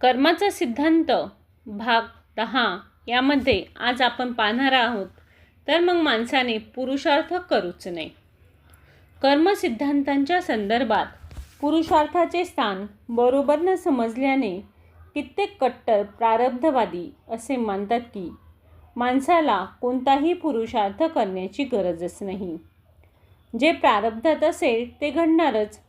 कर्माचा सिद्धांत भाग दहा यामध्ये आज आपण पाहणार आहोत. तर मग माणसाने पुरुषार्थ करूच नये. कर्मसिद्धांतांच्या संदर्भात पुरुषार्थाचे स्थान बरोबर न समजल्याने कित्येक कट्टर प्रारब्धवादी असे मानतात की माणसाला कोणताही पुरुषार्थ करण्याची गरजच नाही. जे प्रारब्धात असेल ते घडणारच.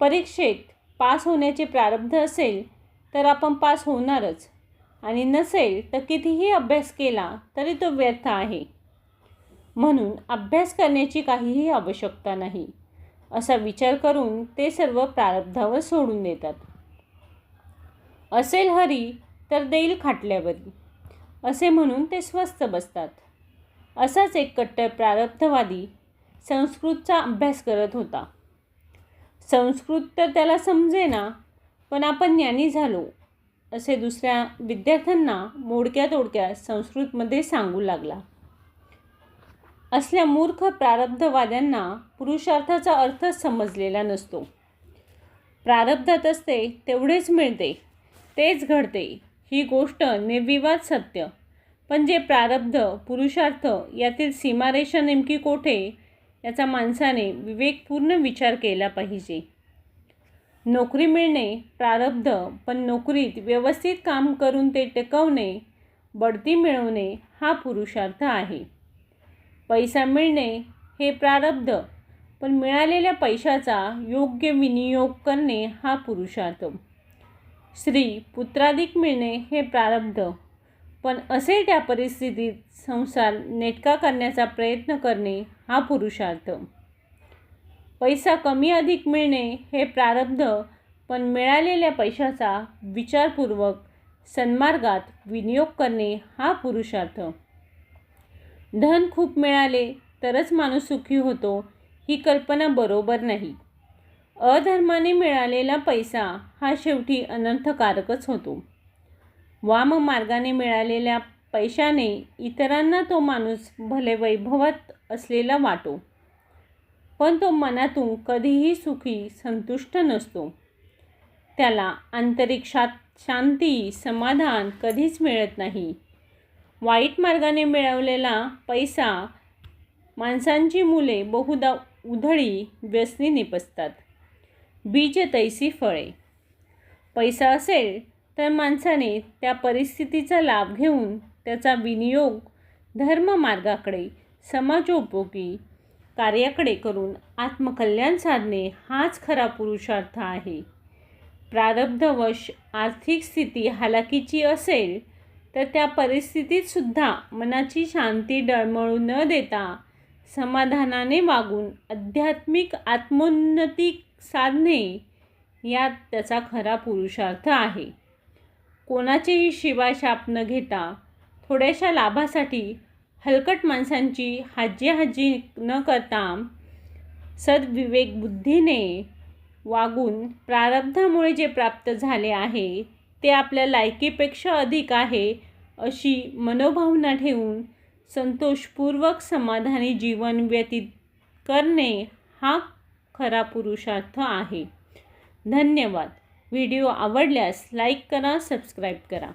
परीक्षेत पास होण्याचे प्रारब्ध असेल तर आपण पास होणारच. आणि नसेल तर कितीही अभ्यास केला तरी तो व्यर्थ आहे. म्हणून अभ्यास करण्याची काहीही आवश्यकता नाही. असा विचार करून ते सर्व प्रारब्धावर सोडून देतात. असेल हरी तर देईल खाटल्यावरी. असे म्हणून ते स्वस्थ बसतात. असाच एक कट्टर प्रारब्धवादी संस्कृतचा अभ्यास करत होता. संस्कृत तर त्याला समजेना पण आपण ज्ञानी झालो असे दुसऱ्या विद्यार्थ्यांना मोडक्या तोडक्या संस्कृतमध्ये सांगू लागला. असल्या मूर्ख प्रारब्धवाद्यांना पुरुषार्थाचा अर्थच समजलेला नसतो. प्रारब्धात असते तेवढेच मिळते तेच घडते ही गोष्ट निर्विवाद सत्य. पण जे प्रारब्ध पुरुषार्थ यातील सीमारेषा नेमकी कोठे याचा माणसाने विवेकपूर्ण विचार केला पाहिजे. नोकरी मिळणे प्रारब्ध पण नोकरीत व्यवस्थित काम करून ते टिकवणे बढती मिळवणे हा पुरुषार्थ आहे. पैसा मिळणे हे प्रारब्ध पण मिळालेल्या पैशाचा योग्य विनियोग करणे हा पुरुषार्थ. स्त्री पुत्राधिक मिळणे हे प्रारब्ध पण असे त्या परिस्थितीत संसार नेटका करण्याचा प्रयत्न करणे हा पुरुषार्थ. पैसा कमी अधिक मिळणे हे प्रारब्ध पण मिळालेल्या पैशाचा विचारपूर्वक सन्मार्गात विनियोग करणे हा पुरुषार्थ. धन खूप मिळाले तरच माणूस सुखी होतो ही कल्पना बरोबर नाही. अधर्माने मिळालेला पैसा हा शेवटी अनर्थकारकच होतो. वाम मार्गाने मिळालेल्या पैशाने इतरांना तो माणूस भले वैभवात असलेला वाटो पण तो मनातून कधीही सुखी संतुष्ट नसतो. त्याला आंतरिक शा शांती समाधान कधीच मिळत नाही. वाईट मार्गाने मिळवलेला पैसा माणसांची मुले बहुधा उधळी व्यसनी निपसतात. बीज तैसी फळे. पैसा असेल तर माणसाने त्या परिस्थितीचा लाभ घेऊन त्याचा विनियोग धर्ममार्गाकडे समाजोपयोगी कार्याकडे करून आत्मकल्याण साधणे हाच खरा पुरुषार्थ आहे. प्रारब्धवश आर्थिक स्थिती हालाकीची असेल तर त्या परिस्थितीतसुद्धा मनाची शांती डळमळू न देता समाधानाने वागून आध्यात्मिक आत्मोन्नती साधणे यात त्याचा खरा पुरुषार्थ आहे. कोणाचेही शिवाशाप न घेता थोड्याशा लाभासाठी हलकट माणसांची हाजी न करता सद्विवेक बुद्धीने वागून प्रारब्धामुळे जे प्राप्त झाले आहे ते आपल्या लायकीपेक्षा अधिक आहे अशी मनोभावना ठेवून संतोषपूर्वक समाधानी जीवन व्यतीत करणे हा खरा पुरुषार्थ आहे. धन्यवाद. व्हिडिओ आवडल्यास लाईक करा सबस्क्राईब करा.